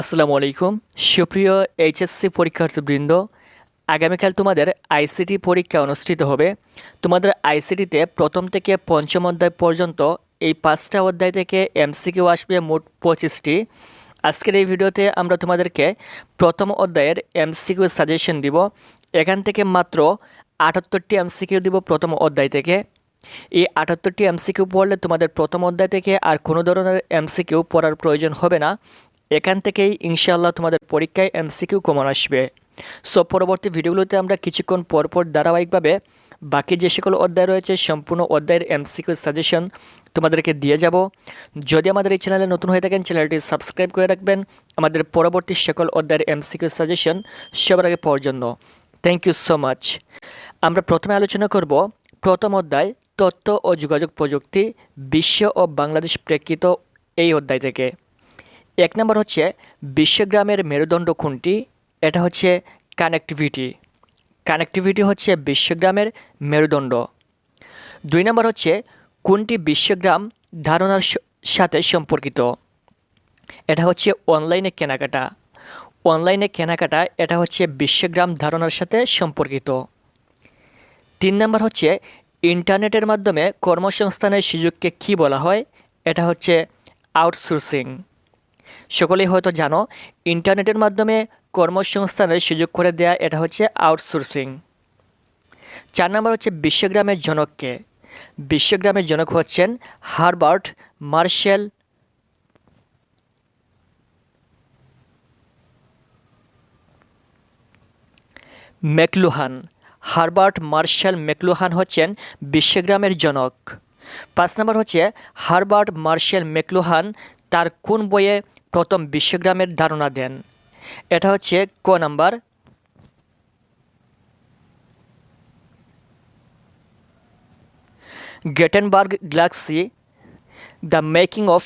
আসসালামু আলাইকুম। সুপ্রিয় এইচএসসি পরীক্ষার্থীবৃন্দ, আগামীকাল তোমাদের আইসিটি পরীক্ষা অনুষ্ঠিত হবে। তোমাদের আইসিটিতে প্রথম থেকে পঞ্চম অধ্যায় পর্যন্ত এই পাঁচটা অধ্যায় থেকে এমসিকিউ আসবে মোট পঁচিশটি। আজকের এই ভিডিওতে আমরা তোমাদেরকে প্রথম অধ্যায়ের এমসিকিউ সাজেশন দিব। এখান থেকে মাত্র আটাত্তরটি এমসিকিউ দিব প্রথম অধ্যায় থেকে। এই আটাত্তরটি এমসিকিউ পড়লে তোমাদের প্রথম অধ্যায় থেকে আর কোনো ধরনের এমসিকিউ পড়ার প্রয়োজন হবে না। এখান থেকেই ইনশাআল্লাহ তোমাদের পরীক্ষায় এমসিকিউ কমন আসবে। সো পরবর্তী ভিডিওগুলোতে আমরা কিছুক্ষণ পরপর ধারাবাহিকভাবে বাকি যে সকল অধ্যায় রয়েছে, সম্পূর্ণ অধ্যায়ের এমসিকিউ সাজেশন তোমাদেরকে দিয়ে যাব। যদি আমাদের এই চ্যানেলে নতুন হয়ে থাকেন, চ্যানেলটি সাবস্ক্রাইব করে রাখবেন। আমাদের পরবর্তী সকল অধ্যায়ের এমসিকিউ সাজেশন সবার আগে পাওয়ার জন্য। থ্যাংক ইউ সো মাচ আমরা প্রথমে আলোচনা করব প্রথম অধ্যায়, তথ্য ও যোগাযোগ প্রযুক্তি, বিশ্ব ও বাংলাদেশ প্রেক্ষিত এই অধ্যায় থেকে। এক নম্বর হচ্ছে বিশ্বগ্রামের মেরুদণ্ড কোনটি? এটা হচ্ছে কানেক্টিভিটি কানেক্টিভিটি হচ্ছে বিশ্বগ্রামের মেরুদণ্ড। দুই নম্বর হচ্ছে কোনটি বিশ্বগ্রাম ধারণার সাথে সম্পর্কিত? এটা হচ্ছে অনলাইনে কেনাকাটা। অনলাইনে কেনাকাটা, এটা হচ্ছে বিশ্বগ্রাম ধারণার সাথে সম্পর্কিত। তিন নম্বর হচ্ছে ইন্টারনেটের মাধ্যমে কর্মসংস্থানের সুযোগকে কী বলা হয়? এটা হচ্ছে আউটসোর্সিং সকলেই হয়তো জানো, ইন্টারনেটের মাধ্যমে কর্মসংস্থানের সুযোগ করে দেয়া এটা হচ্ছে আউটসোর্সিং চার নম্বর হচ্ছে বিশ্বগ্রামের জনককে। বিশ্বগ্রামের জনক হচ্ছেন Herbert Marshall McLuhan. Herbert Marshall McLuhan হচ্ছেন বিশ্বগ্রামের জনক। পাঁচ নম্বর হচ্ছে হারবার্ট মার্শাল ম্যাকলুহান তার কোন বইয়ে প্রথম বিশ্বগ্রামের ধারণা দেন। এটা হচ্ছে ক number. Gutenberg galaxy, the making of,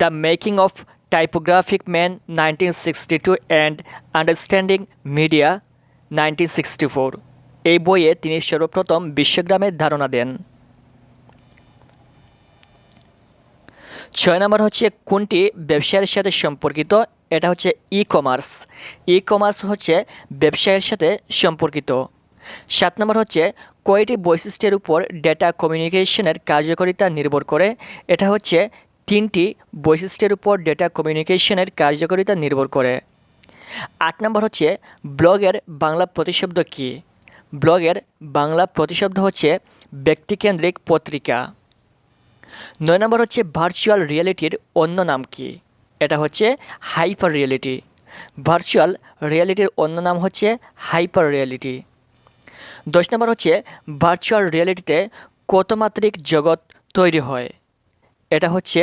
the making of typographic man nineteen sixty two and understanding media nineteen sixty four. এই বইয়ে তিনি সর্বপ্রথম বিশ্বগ্রামের ধারণা দেন। ছয় নম্বর হচ্ছে কোনটি ব্যবসায়ের সাথে সম্পর্কিত? এটা হচ্ছে ই কমার্স ই কমার্স হচ্ছে ব্যবসায়ের সাথে সম্পর্কিত। সাত নম্বর হচ্ছে কয়টি বৈশিষ্ট্যের উপর ডেটা কমিউনিকেশনের কার্যকারিতা নির্ভর করে? এটা হচ্ছে তিনটি বৈশিষ্ট্যের উপর ডেটা কমিউনিকেশনের কার্যকারিতা নির্ভর করে। আট নম্বর হচ্ছে ব্লগের বাংলা প্রতিশব্দ কী? ব্লগের বাংলা প্রতিশব্দ হচ্ছে ব্যক্তিকেন্দ্রিক পত্রিকা। নয় নম্বর হচ্ছে ভার্চুয়াল রিয়েলিটির অন্য নাম কি? এটা হচ্ছে হাইপার রিয়েলিটি ভার্চুয়াল রিয়েলিটির অন্য নাম হচ্ছে হাইপার রিয়েলিটি দশ নম্বর হচ্ছে ভার্চুয়াল রিয়েলিটিতে কতমাত্রিক জগৎ তৈরি হয়? এটা হচ্ছে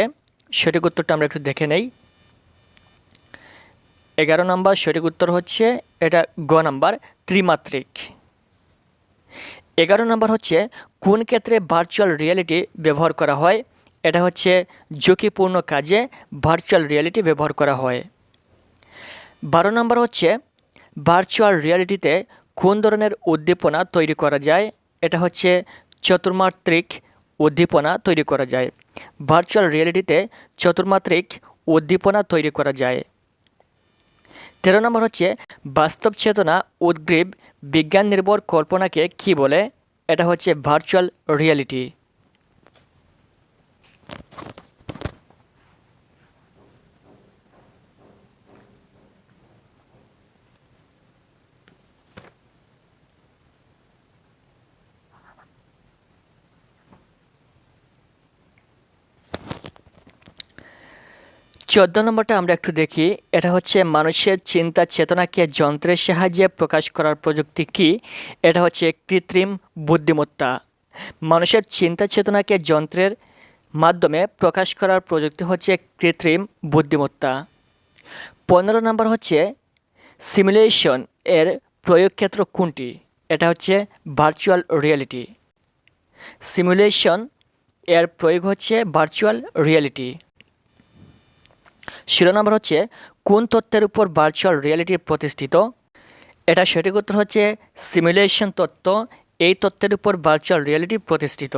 সঠিক উত্তরটা আমরা একটু দেখে নেই। এগারো নম্বর সঠিক উত্তর হচ্ছে এটা গ নাম্বার ত্রিমাত্রিক। এগারো নম্বর হচ্ছে, কোন ক্ষেত্রে ভার্চুয়াল রিয়েলিটি ব্যবহার করা হয়? এটা হচ্ছে ঝুঁকিপূর্ণ কাজে ভার্চুয়াল রিয়েলিটি ব্যবহার করা হয়। বারো নম্বর হচ্ছে ভার্চুয়াল রিয়েলিটিতে কোন ধরনের উদ্দীপনা তৈরি করা যায়? এটা হচ্ছে চতুর্মাত্রিক উদ্দীপনা তৈরি করা যায়। ভার্চুয়াল রিয়েলিটিতে চতুর্মাত্রিক উদ্দীপনা তৈরি করা যায়। তেরো নম্বর হচ্ছে, বাস্তব চেতনা উদ্গ্রীব বিজ্ঞান নির্ভর কল্পনাকে কি বলে? এটা হচ্ছে ভার্চুয়াল রিয়েলিটি চোদ্দ নম্বরটা আমরা একটু দেখি। এটা হচ্ছে মানুষের চিন্তা চেতনাকে যন্ত্রের সাহায্যে প্রকাশ করার প্রযুক্তি কি? এটা হচ্ছে কৃত্রিম বুদ্ধিমত্তা। মানুষের চিন্তা চেতনাকে যন্ত্রের মাধ্যমে প্রকাশ করার প্রযুক্তি হচ্ছে কৃত্রিম বুদ্ধিমত্তা। পনেরো নম্বর হচ্ছে সিমুলেশন এর প্রয়োগক্ষেত্র কোনটি? এটা হচ্ছে ভার্চুয়াল রিয়েলিটি। সিমুলেশন এর প্রয়োগ হচ্ছে ভার্চুয়াল রিয়েলিটি। ষোলো নম্বর হচ্ছে, কোন তত্ত্বের উপর ভার্চুয়াল রিয়ালিটি প্রতিষ্ঠিত? এটা সঠিক উত্তর হচ্ছে সিমুলেশন তত্ত্ব, এই তত্ত্বের উপর ভার্চুয়াল রিয়ালিটি প্রতিষ্ঠিত।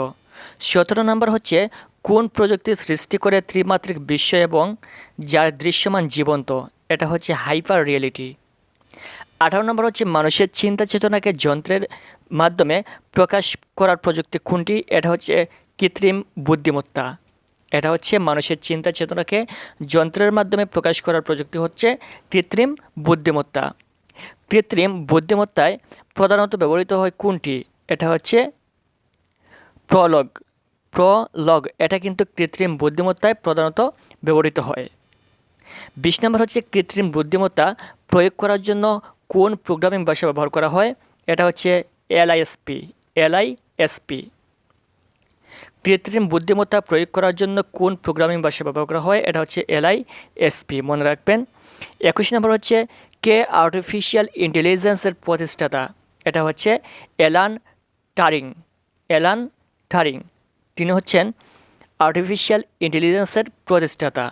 সতেরো নম্বর হচ্ছে, কোন প্রযুক্তি সৃষ্টি করে ত্রিমাত্রিক বিশ্ব এবং যার দৃশ্যমান জীবন্ত? এটা হচ্ছে হাইপার রিয়েলিটি আঠারো নম্বর হচ্ছে, মানুষের চিন্তা চেতনাকে যন্ত্রের মাধ্যমে প্রকাশ করার প্রযুক্তি কোনটি? এটা হচ্ছে কৃত্রিম বুদ্ধিমত্তা। এটা হচ্ছে মানুষের চিন্তা চেতনাকে যন্ত্রের মাধ্যমে প্রকাশ করার প্রযুক্তি হচ্ছে কৃত্রিম বুদ্ধিমত্তা। কৃত্রিম বুদ্ধিমত্তায় প্রধানত ব্যবহৃত হয় কোনটি? এটা হচ্ছে প্রলগ। প্রলগ, এটা কিন্তু কৃত্রিম বুদ্ধিমত্তায় প্রধানত ব্যবহৃত হয়। বিশ নম্বর হচ্ছে কৃত্রিম বুদ্ধিমত্তা প্রয়োগ করার জন্য কোন প্রোগ্রামিং ভাষা ব্যবহার করা হয়? এটা হচ্ছে এলআইএসপি এলআইএসপি কৃত্রিম বুদ্ধিমত্তা প্রয়োগ করার জন্য কোন প্রোগ্রামিং ভাষা ব্যবহার করা হয়? এটা হচ্ছে এলআইএসপি মনে রাখবেন। একুশ নম্বর হচ্ছে কে আর্টিফিশিয়াল ইন্টেলিজেন্সের প্রতিষ্ঠাতা। এটা হচ্ছে এলান টারিং এলান টারিং। তিনি হচ্ছেন আর্টিফিশিয়াল ইন্টেলিজেন্সের প্রতিষ্ঠাতা।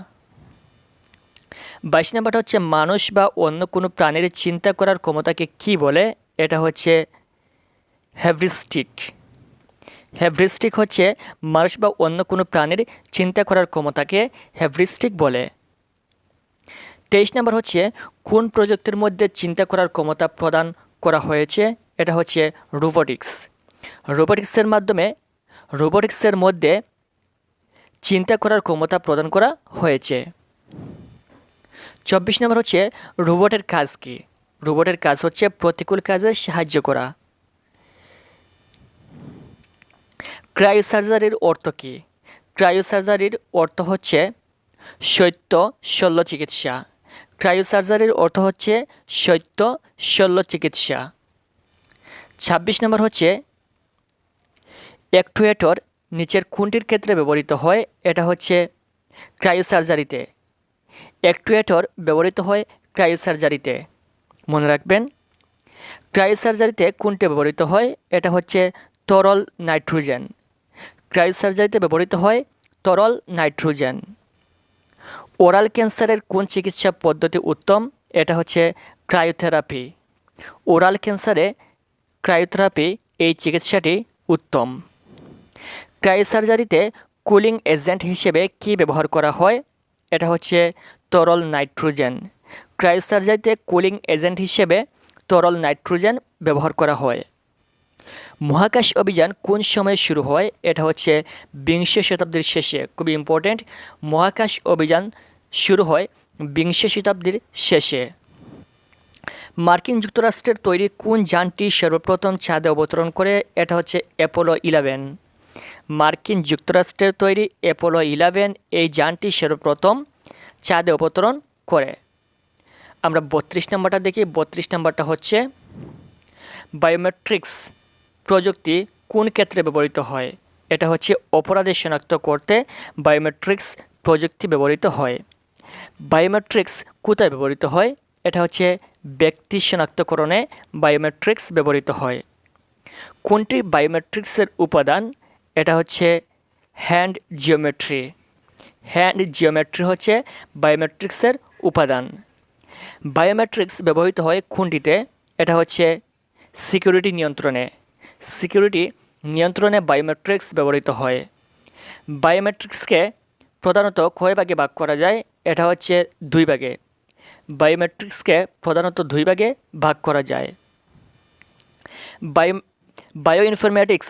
বাইশ নম্বরটা হচ্ছে মানুষ বা অন্য কোনো প্রাণীর চিন্তা করার ক্ষমতাকে কি বলে? এটা হচ্ছে হ্যাভরিস্টিক হ্যাভরিস্টিক হচ্ছে মানুষ বা অন্য কোনো প্রাণীর চিন্তা করার ক্ষমতাকে হ্যাভরিস্টিক বলে। তেইশ নম্বর হচ্ছে কোন প্রযুক্তির মধ্যে চিন্তা করার ক্ষমতা প্রদান করা হয়েছে? এটা হচ্ছে রোবোটিক্স। রোবোটিক্সের মাধ্যমে, রোবোটিক্সের মধ্যে চিন্তা করার ক্ষমতা প্রদান করা হয়েছে। চব্বিশ নম্বর হচ্ছে রোবটের কাজ কী? রোবটের কাজ হচ্ছে প্রতিকূল কাজে সাহায্য করা। ক্রায়োসার্জারির অর্থ কী? ক্রায়োসার্জারির অর্থ হচ্ছে শৈত্য শল্য চিকিৎসা। ক্রায়োসার্জারির অর্থ হচ্ছে শৈত্য শল্য চিকিৎসা। ছাব্বিশ নম্বর হচ্ছে অ্যাক্টুয়েটর নিচের কোনটির ক্ষেত্রে ব্যবহৃত হয়? এটা হচ্ছে ক্রায়োসার্জারিতে। অ্যাক্টুয়েটর ব্যবহৃত হয় ক্রায়োসার্জারিতে। মনে রাখবেন, ক্রায়োসার্জারিতে কোনটি ব্যবহৃত হয়? এটা হচ্ছে তরল নাইট্রোজেন। ক্রায়োসার্জারিতে ব্যবহৃত হয় তরল নাইট্রোজেন। ওরাল ক্যান্সারের কোন চিকিৎসা পদ্ধতি উত্তম? এটা হচ্ছে ক্রায়োথেরাপি। ওরাল ক্যান্সারে ক্রায়োথেরাপি এই চিকিৎসাটি উত্তম। ক্রায়োসার্জারিতে কুলিং এজেন্ট হিসেবে কি ব্যবহার করা হয়? এটা হচ্ছে তরল নাইট্রোজেন। ক্রায়োসার্জারিতে কুলিং এজেন্ট হিসেবে তরল নাইট্রোজেন ব্যবহার করা হয়। মহাকাশ অভিযান কোন সময়ে শুরু হয়, এটা হচ্ছে বিংশ শতাব্দীর শেষে, খুবই ইম্পর্ট্যান্ট মহাকাশ অভিযান শুরু হয় বিংশ শতাব্দীর শেষে। মার্কিন যুক্তরাষ্ট্রের তৈরি কোন যানটি সর্বপ্রথম চাঁদে অবতরণ করে, এটা হচ্ছে অ্যাপোলো ইলেভেন মার্কিন যুক্তরাষ্ট্রের তৈরি অ্যাপোলো ইলেভেন এই যানটি সর্বপ্রথম চাঁদে অবতরণ করে। আমরা বত্রিশ নম্বরটা দেখি, বত্রিশ নম্বরটা হচ্ছে বায়োমেট্রিক্স প্রযুক্তি কোন ক্ষেত্রে ব্যবহৃত হয়? এটা হচ্ছে অপরাধী শনাক্ত করতে বায়োমেট্রিক্স প্রযুক্তি ব্যবহৃত হয়। বায়োমেট্রিক্স কোথায় ব্যবহৃত হয়? এটা হচ্ছে ব্যক্তি শনাক্তকরণে বায়োমেট্রিক্স ব্যবহৃত হয়। কোনটি বায়োমেট্রিক্সের উপাদান? এটা হচ্ছে হ্যান্ড জিওমেট্রি হ্যান্ড জিওমেট্রি হচ্ছে বায়োমেট্রিক্সের উপাদান। বায়োমেট্রিক্স ব্যবহৃত হয় কোনটিতে? এটা হচ্ছে সিকিউরিটি নিয়ন্ত্রণে। সিকিউরিটি নিয়ন্ত্রণে বায়োমেট্রিক্স ব্যবহৃত হয়। বায়োমেট্রিক্সকে প্রধানত কয় ভাগে ভাগ করা যায়? এটা হচ্ছে দুই ভাগে। বায়োমেট্রিক্সকে প্রধানত দুই ভাগে ভাগ করা যায়। বায়ো বায়ো ইনফরমেটিক্স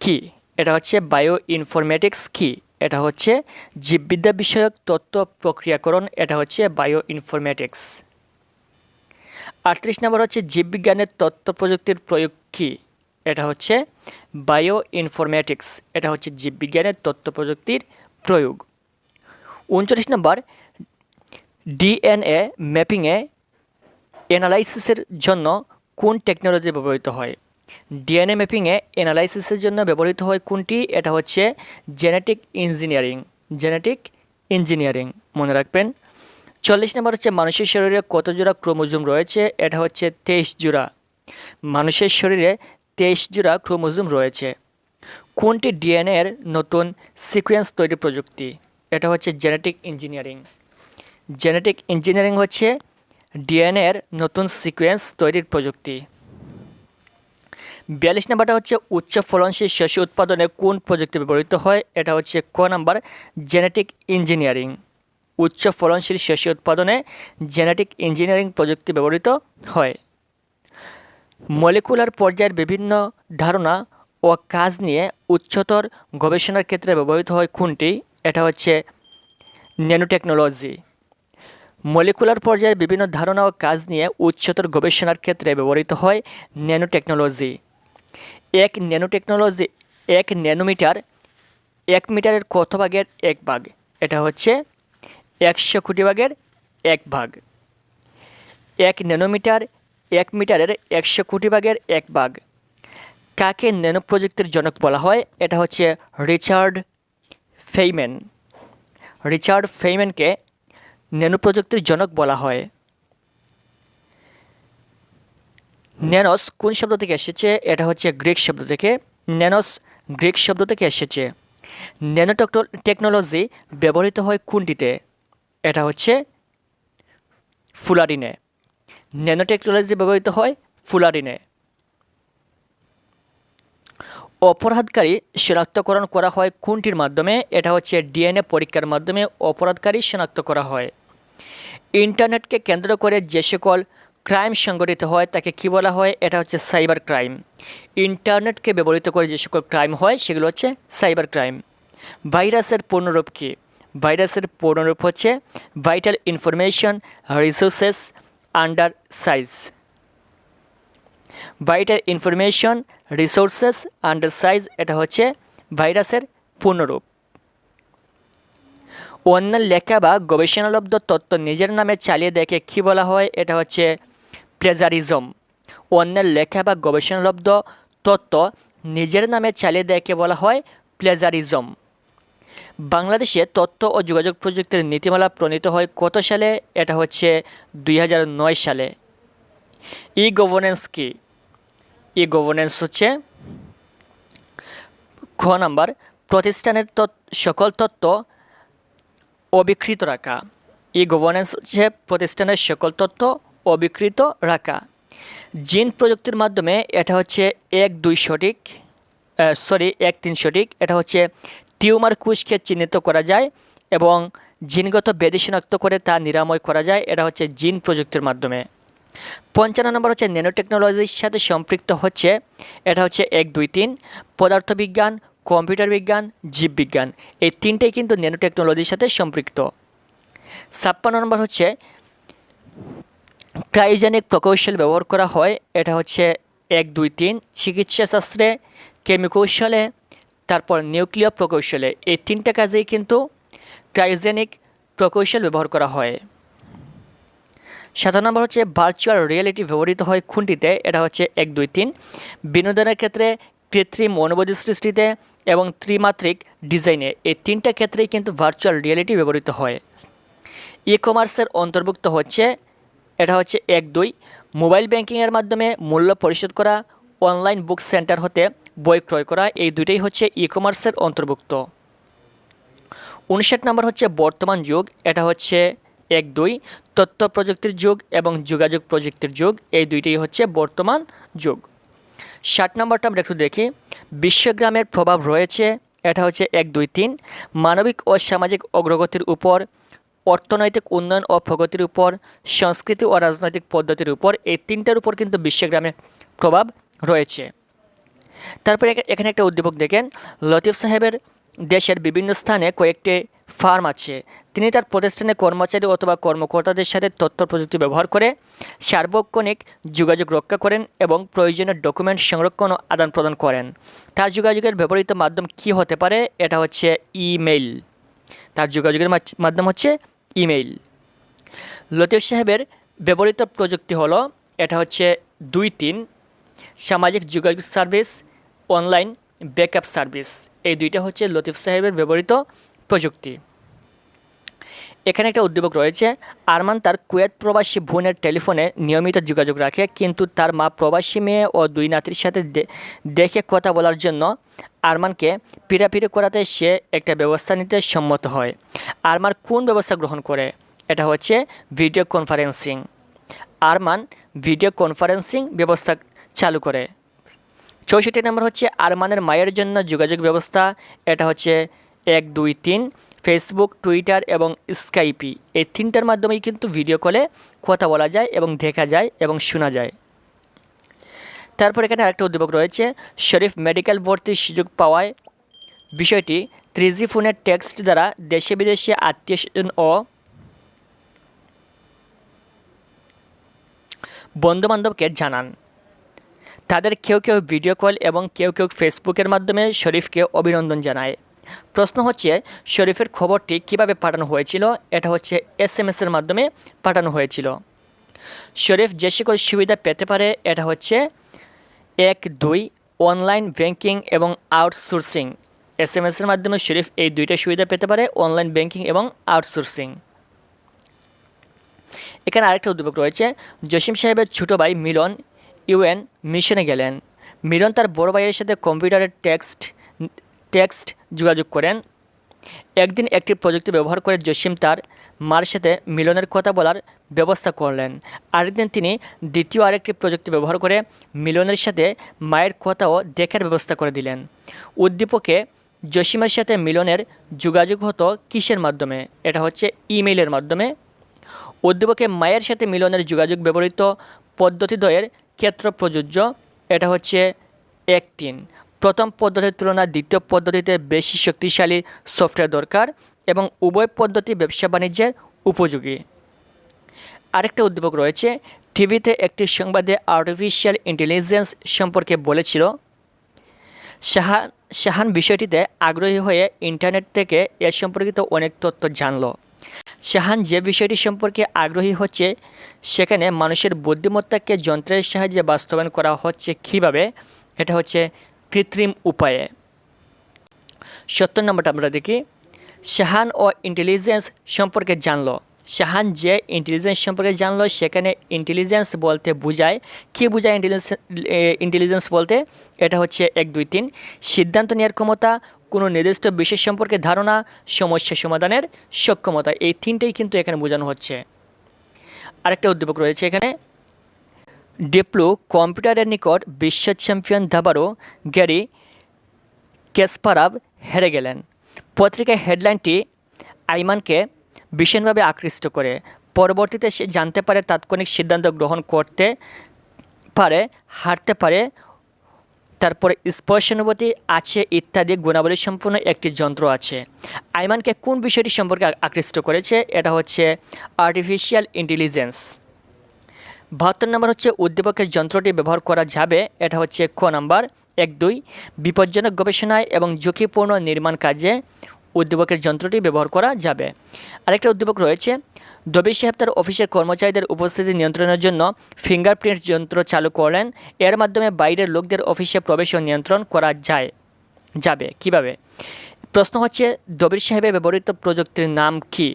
কী? এটা হচ্ছে বায়ো ইনফরমেটিক্স কী? এটা হচ্ছে জীববিদ্যা বিষয়ক তথ্য প্রক্রিয়াকরণ। এটা হচ্ছে বায়ো ইনফরমেটিক্স আটত্রিশ নম্বর হচ্ছে জীববিজ্ঞানের তথ্য প্রযুক্তির প্রয়োগ কী? এটা হচ্ছে বায়ো ইনফরমেটিক্স এটা হচ্ছে জীববিজ্ঞানের তথ্য প্রযুক্তির প্রয়োগ। উনচল্লিশ নম্বর, ডিএনএ ম্যাপিংয়ে অ্যানালাইসিসের জন্য কোন টেকনোলজি ব্যবহৃত হয়? ডিএনএ ম্যাপিংয়ে অ্যানালাইসিসের জন্য ব্যবহৃত হয় কোনটি? এটা হচ্ছে জেনেটিক ইঞ্জিনিয়ারিং জেনেটিক ইঞ্জিনিয়ারিং মনে রাখবেন। চল্লিশ নম্বর হচ্ছে মানুষের শরীরে কত জোড়া ক্রোমোজোম রয়েছে? এটা হচ্ছে তেইশ জোড়া। মানুষের শরীরে তেইশ জোড়া ক্রোমোজোম রয়েছে। কোনটি ডিএনএর নতুন সিকোয়েন্স তৈরি প্রযুক্তি? এটা হচ্ছে জেনেটিক ইঞ্জিনিয়ারিং। জেনেটিক ইঞ্জিনিয়ারিং হচ্ছে ডিএনএর নতুন সিকোয়েন্স তৈরির প্রযুক্তি। বিয়াল্লিশ নাম্বারটা হচ্ছে উচ্চ ফলনশীল শস্য উৎপাদনে কোন প্রযুক্তি ব্যবহৃত হয়? এটা হচ্ছে ক নাম্বার জেনেটিক ইঞ্জিনিয়ারিং। উচ্চ ফলনশীল শস্য উৎপাদনে জেনেটিক ইঞ্জিনিয়ারিং প্রযুক্তি ব্যবহৃত হয়। মলিকুলার পর্যায়ের বিভিন্ন ধারণা ও কাজ নিয়ে উচ্চতর গবেষণার ক্ষেত্রে ব্যবহৃত হয় কোনটি? এটা হচ্ছে ন্যানোটেকনোলজি মলিকুলার পর্যায়ের বিভিন্ন ধারণা ও কাজ নিয়ে উচ্চতর গবেষণার ক্ষেত্রে ব্যবহৃত হয় ন্যানোটেকনোলজি এক ন্যানোটেকনোলজি এক ন্যানোমিটার এক মিটারের কত ভাগের এক ভাগ? এটা হচ্ছে একশো কোটি ভাগের এক ভাগ। এক ন্যানোমিটার এক মিটারের একশো কোটি ভাগের এক ভাগ। কাকে ন্যানো প্রযুক্তির জনক বলা হয়? এটা হচ্ছে রিচার্ড ফেইম্যান রিচার্ড ফেইম্যানকে ন্যানো প্রযুক্তির জনক বলা হয়। ন্যানোস কোন শব্দ থেকে এসেছে? এটা হচ্ছে গ্রিক শব্দ থেকে। ন্যানোস গ্রিক শব্দ থেকে এসেছে। ন্যানো টেকনোলজি ব্যবহৃত হয় কোনটিতে? এটা হচ্ছে ফুলারিনে। ন্যানো টেকনোলজি ব্যবহৃত হয় ফুলারিনে। অপরাধকারী শনাক্তকরণ করা হয় কোনটির মাধ্যমে? এটা হচ্ছে ডিএনএ পরীক্ষার মাধ্যমে অপরাধকারী শনাক্ত করা হয়। ইন্টারনেটকে কেন্দ্র করে যে সকল ক্রাইম সংগঠিত হয়, তাকে কি বলা হয়? এটা হচ্ছে সাইবার ক্রাইম। ইন্টারনেটকে ব্যবহৃত করে যে সকল ক্রাইম হয়, সেগুলো হচ্ছে সাইবার ক্রাইম। ভাইরাসের পূর্ণরূপ কী? ভাইরাসের পূর্ণরূপ হচ্ছে vital information resources under size vital information resources under size এটা হচ্ছে ভাইরাসের পূর্ণরূপ। অন্যের লেখা বা গবেষণালব্ধ তত্ত্ব নিজের নামে চালিয়ে দেখে কী বলা হয়, এটা হচ্ছে প্লেজারিজম অন্যের লেখা বা গবেষণালব্ধ তত্ত্ব নিজের নামে চালিয়ে দেখে বলা হয় প্লেজারিজম বাংলাদেশে তথ্য ও যোগাযোগ প্রযুক্তির নীতিমালা প্রণীত হয় কত সালে? এটা হচ্ছে দুই হাজার নয় সালে। ই গভর্নেন্স কি? ই গভর্নেন্স হচ্ছে খ নাম্বার, প্রতিষ্ঠানের সকল তথ্য অবিকৃত রাখা। ই গভর্নেন্স হচ্ছে প্রতিষ্ঠানের সকল তথ্য অবিকৃত রাখা। জিন প্রযুক্তির মাধ্যমে এটা হচ্ছে এক দুই সঠিক সরি এক তিন সঠিক, এটা হচ্ছে টিউমার কোষকে চিহ্নিত করা যায় এবং জিনগত ব্যাধি শনাক্ত করে তা নিরাময় করা যায়। এটা হচ্ছে জিন প্রযুক্তির মাধ্যমে। পঞ্চান্ন নম্বর হচ্ছে ন্যানো টেকনোলজির সাথে সম্পৃক্ত হচ্ছে, এটা হচ্ছে এক, দুই, তিন, পদার্থবিজ্ঞান, কম্পিউটার বিজ্ঞান, জীববিজ্ঞান। এই তিনটেই কিন্তু ন্যানো টেকনোলজির সাথে সম্পৃক্ত। ছাপ্পান্ন নম্বর হচ্ছে ক্রাইজেনিক প্রকৌশল ব্যবহার করা হয়, এটা হচ্ছে এক, দুই, তিন, চিকিৎসাশাস্ত্রে, কেমিকৌশলে তারপর নিউক্লিয় প্রকৌশলে এই তিনটা কাজেই কিন্তু ক্রাইজেনিক প্রকৌশল ব্যবহার করা হয়। সাধারণ নম্বর হচ্ছে ভার্চুয়াল রিয়েলিটি ব্যবহৃত হয় খুনটিতে, এটা হচ্ছে এক, দুই, তিন। বিনোদনের ক্ষেত্রে কৃত্রিম অনুভূতি সৃষ্টিতে এবং ত্রিমাত্রিক ডিজাইনে এই তিনটা ক্ষেত্রেই কিন্তু ভার্চুয়াল রিয়েলিটি ব্যবহৃত হয়। ই কমার্সের অন্তর্ভুক্ত হচ্ছে, এটা হচ্ছে এক, দুই। মোবাইল ব্যাংকিংয়ের মাধ্যমে মূল্য পরিশোধ করা অনলাইন বুক সেন্টার হতে বই ক্রয় করা, এই দুইটাই হচ্ছে ই কমার্সের অন্তর্ভুক্ত। উনষাট নম্বর হচ্ছে বর্তমান যুগ, এটা হচ্ছে এক দুই, তথ্য প্রযুক্তির যুগ এবং যোগাযোগ প্রযুক্তির যুগ, এই দুইটাই হচ্ছে বর্তমান যুগ। ষাট নম্বরটা আমরা একটু দেখি, বিশ্বগ্রামের প্রভাব রয়েছে, এটা হচ্ছে এক দুই তিন, মানবিক ও সামাজিক অগ্রগতির উপর, অর্থনৈতিক উন্নয়ন ও প্রগতির উপর, সংস্কৃতি ও রাজনৈতিক পদ্ধতির উপর, এই তিনটার উপর কিন্তু বিশ্বগ্রামের প্রভাব রয়েছে। তারপরে এখানে একটা উদ্দীপক দেখেন, লতিফ সাহেবের দেশের বিভিন্ন স্থানে কয়েকটি ফার্ম আছে। তিনি তার প্রতিষ্ঠানে কর্মচারী অথবা কর্মকর্তাদের সাথে তথ্য প্রযুক্তি ব্যবহার করে সার্বক্ষণিক যোগাযোগ রক্ষা করেন এবং প্রয়োজনীয় ডকুমেন্ট সংরক্ষণ ও আদান প্রদান করেন। তার যোগাযোগের ব্যবহৃত মাধ্যম কি হতে পারে? এটা হচ্ছে ইমেইল। তার যোগাযোগের মাধ্যম হচ্ছে ইমেইল। লতিফ সাহেবের ব্যবহৃত প্রযুক্তি হলো, এটা হচ্ছে দুই তিন, সামাজিক যোগাযোগ সার্ভিস অনলাইন ব্যাকআপ সার্ভিস। এই দুইটা হচ্ছে লতিফ সাহেবের ব্যবহৃত প্রযুক্তি। এখানে একটা উদ্যোগ রয়েছে, আরমান তার কুয়েত প্রবাসী বোনের টেলিফোনে নিয়মিত যোগাযোগ রাখে, কিন্তু তার মা প্রবাসী মেয়ে ও দুই নাতির সাথে দেখে কথা বলার জন্য আরমানকে পিড়াপিড়ি করাতে সে একটা ব্যবস্থা নিতে সম্মত হয়। আরমান কোন ব্যবস্থা গ্রহণ করে? এটা হচ্ছে video conferencing. Arman video conferencing ব্যবস্থা চালু করে। চৌষট্টি নম্বর হচ্ছে আরমানের মায়ের জন্য যোগাযোগ ব্যবস্থা। এটা হচ্ছে এক, দুই, তিন। ফেসবুক টুইটার এবং স্কাইপি এই তিনটার মাধ্যমেই কিন্তু ভিডিও কলে কথা বলা যায় এবং দেখা যায় এবং শোনা যায়। তারপর এখানে আরেকটা উদ্যোগ রয়েছে, শরীফ মেডিকেল ভর্তির সুযোগ পাওয়ায়। বিষয়টি থ্রিজি ফোনের টেক্সট দ্বারা দেশে বিদেশে আত্মীয় স্বজন ও বন্ধুবান্ধবকে জানান। তাদের কেউ কেউ ভিডিও কল এবং কেউ কেউ ফেসবুকের মাধ্যমে শরীফকে অভিনন্দন জানায়। প্রশ্ন হচ্ছে, শরীফের খবরটি কীভাবে পাঠানো হয়েছিল? এটা হচ্ছে এস এম এসের মাধ্যমে পাঠানো হয়েছিল। শরীফ যে সকল সুবিধা পেতে পারে, এটা হচ্ছে, এক, দুই, অনলাইন ব্যাংকিং এবং আউটসোর্সিং। এস এম এসের মাধ্যমে শরীফ এই দুইটা সুবিধা পেতে পারে, অনলাইন ব্যাংকিং এবং আউটসোর্সিং। এখানে আরেকটা উদ্যোগ রয়েছে, জসিম সাহেবের ছোটো ভাই মিলন ইউএন মিশনে গেলেন। মিলন তার বড় ভাইয়ের সাথে কম্পিউটারের টেক্সট টেক্সট যোগাযোগ করেন। একদিন একটি প্রযুক্তি ব্যবহার করে জসিম তার মার সাথে মিলনের কথা বলার ব্যবস্থা করলেন। আরেকদিন তিনি দ্বিতীয় আরেকটি প্রযুক্তি ব্যবহার করে মিলনের সাথে মায়ের কথাও দেখার ব্যবস্থা করে দিলেন। উদ্দীপকে জসিমের সাথে মিলনের যোগাযোগ হতো কিসের মাধ্যমে? এটা হচ্ছে ইমেইলের মাধ্যমে। উদ্দীপকে মায়ের সাথে মিলনের যোগাযোগ ব্যবহৃত পদ্ধতিদ্বয়ের ক্ষেত্র প্রযোজ্য। এটা হচ্ছে এক তিন প্রথম পদ্ধতির তুলনায় দ্বিতীয় পদ্ধতিতে বেশি শক্তিশালী সফটওয়্যার দরকার এবং উভয় পদ্ধতি ব্যবসা বাণিজ্যের উপযোগী। আরেকটা উদ্দীপক রয়েছে, টিভিতে একটি সংবাদে আর্টিফিশিয়াল ইন্টেলিজেন্স সম্পর্কে বলেছিল। শাহান শাহান বিষয়টিতে আগ্রহী হয়ে ইন্টারনেট থেকে এ সম্পর্কিত অনেক তথ্য জানল। শাহান যে বিষয়টি সম্পর্কে আগ্রহী হচ্ছে, সেখানে মানুষের বুদ্ধিমত্তাকে যন্ত্রের সাহায্যে বাস্তবায়ন করা হচ্ছে কীভাবে, এটা হচ্ছে কৃত্রিম উপায়ে। সত্তর নম্বরটা আমরা দেখি। শাহান ও ইন্টেলিজেন্স সম্পর্কে জানলো। শাহান যে ইন্টেলিজেন্স সম্পর্কে জানলো, সেখানে ইন্টেলিজেন্স বলতে বোঝায়। কী বোঝায় ইন্টেলিজেন্স ইন্টেলিজেন্স বলতে? এটা হচ্ছে এক দুই তিন। সিদ্ধান্ত নেওয়ার ক্ষমতা কোনো নির্দিষ্ট বিশেষ সম্পর্কে ধারণা, সমস্যা সমাধানের সক্ষমতা, এই তিনটেই কিন্তু এখানে বোঝানো হচ্ছে। আরেকটা উদ্দীপক রয়েছে এখানে। ডিপ্লু কম্পিউটারের নিকট বিশ্ব চ্যাম্পিয়ন দাবারও গ্যারি কেসপারাভ হেরে গেলেন। পত্রিকায় হেডলাইনটি আইমানকে ভীষণভাবে আকৃষ্ট করে। পরবর্তীতে সে জানতে পারে তাৎক্ষণিক সিদ্ধান্ত গ্রহণ করতে পারে, হারতে পারে তারপরে স্পর্শানুভূতি আছে ইত্যাদি গুণাবলী সম্পূর্ণ একটি যন্ত্র আছে। আইমানকে কোন বিষয়টি সম্পর্কে আকৃষ্ট করেছে? এটা হচ্ছে আর্টিফিশিয়াল ইন্টেলিজেন্স বাহাত্তর নম্বর হচ্ছে উদ্দীপকের যন্ত্রটি ব্যবহার করা যাবে। এটা হচ্ছে ক নাম্বার। এক দুই, বিপজ্জনক গবেষণায় এবং ঝুঁকিপূর্ণ নির্মাণ কাজে উদ্দীপকের যন্ত্রটি ব্যবহার করা যাবে। আরেকটা উদ্দীপক রয়েছে দবির সাহেব তার অফিসের কর্মচারীদের উপস্থিতি নিয়ন্ত্রণের জন্য ফিঙ্গারপ্রিন্ট যন্ত্র চালু করলেন। এর মাধ্যমে বাইরের লোকদের অফিসে প্রবেশ ও নিয়ন্ত্রণ করা যায়। যাবে। কীভাবে? প্রশ্ন হচ্ছে দবির সাহেবের ব্যবহৃত প্রযুক্তির নাম কি?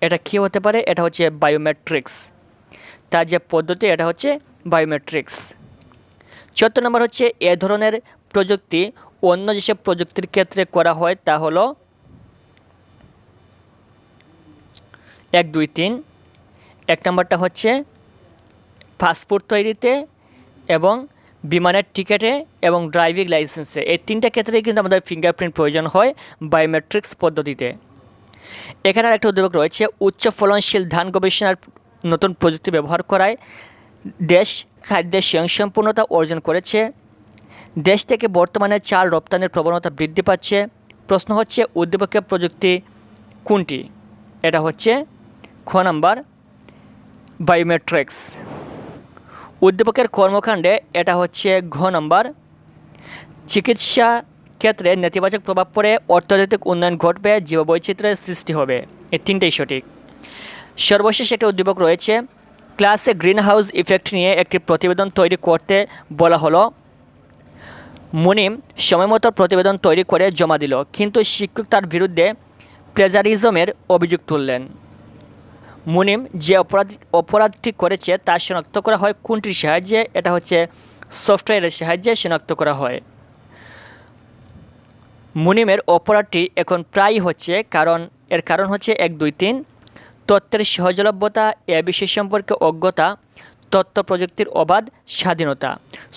এটা কী হতে পারে? এটা হচ্ছে বায়োমেট্রিক্স তার যে পদ্ধতি, এটা হচ্ছে বায়োমেট্রিক্স চুয়াত্তর নম্বর হচ্ছে, এ ধরনের প্রযুক্তি অন্য যেসব প্রযুক্তির ক্ষেত্রে করা হয় তা হলো এক, দুই, তিন। এক নম্বরটা হচ্ছে পাসপোর্ট তৈরিতে এবং বিমানের টিকেটে এবং ড্রাইভিং লাইসেন্সে। এই তিনটা ক্ষেত্রেই কিন্তু আমাদের ফিঙ্গারপ্রিন্ট প্রয়োজন হয় বায়োমেট্রিক্স পদ্ধতিতে। এখানে একটা উদ্যোগ রয়েছে, উচ্চ ফলনশীল ধান গবেষণার নতুন প্রযুক্তি ব্যবহার করায় দেশ খাদ্যের স্বয়ংসম্পূর্ণতা অর্জন করেছে। দেশ থেকে বর্তমানে চাল রপ্তানির প্রবণতা বৃদ্ধি পাচ্ছে। প্রশ্ন হচ্ছে, উদ্দীপকের প্রযুক্তি কোনটি? এটা হচ্ছে খ নাম্বার বায়োমেট্রিক্স উদ্দীপকের কর্মকাণ্ডে এটা হচ্ছে ঘ নাম্বার, চিকিৎসা ক্ষেত্রে নেতিবাচক প্রভাব পড়ে, অর্থনৈতিক উন্নয়ন ঘটবে, জীববৈচিত্র্যের সৃষ্টি হবে। এই তিনটেই সঠিক। সর্বশেষ একটা উদ্দীপক রয়েছে, ক্লাসে গ্রিন হাউস ইফেক্ট নিয়ে একটি প্রতিবেদন তৈরি করতে বলা হলো। মুনিম সময়মতো প্রতিবেদন তৈরি করে জমা দিল, কিন্তু শিক্ষক তার বিরুদ্ধে প্লেজারিজমের অভিযোগ তুললেন। মুনিম যে অপরাধ, অপরাধটি করেছে তা শনাক্ত করা হয় কোনটির সাহায্যে? এটা হচ্ছে সফটওয়্যারের সাহায্যে শনাক্ত করা হয়। মুনিমের অপরাধটি এখন প্রায় হচ্ছে কারণ, এর কারণ হচ্ছে এক দুই তিন, তত্ত্বের সহজলভ্যতা, এ বিষয় সম্পর্কে অজ্ঞতা তথ্য প্রযুক্তির অবাধ স্বাধীনতা।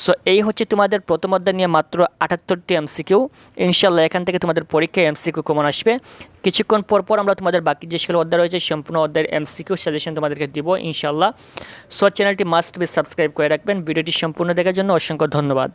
সো এই হচ্ছে তোমাদের প্রথম অধ্যায় নিয়ে মাত্র আটাত্তরটি এমসিকিউ। ইনশাল্লাহ এখান থেকে তোমাদের পরীক্ষায় এমসিকিউ কমন আসবে। কিছুক্ষণ পর পর আমরা তোমাদের বাকি যে সকল অধ্যায় রয়েছে, সম্পূর্ণ অধ্যায়ের এমসিকিউ সাজেশন তোমাদেরকে দিব ইনশাল্লাহ সো চ্যানেলটি মাস্ট বি সাবস্ক্রাইব করে রাখবেন। ভিডিওটি সম্পূর্ণ দেখার জন্য অসংখ্য ধন্যবাদ।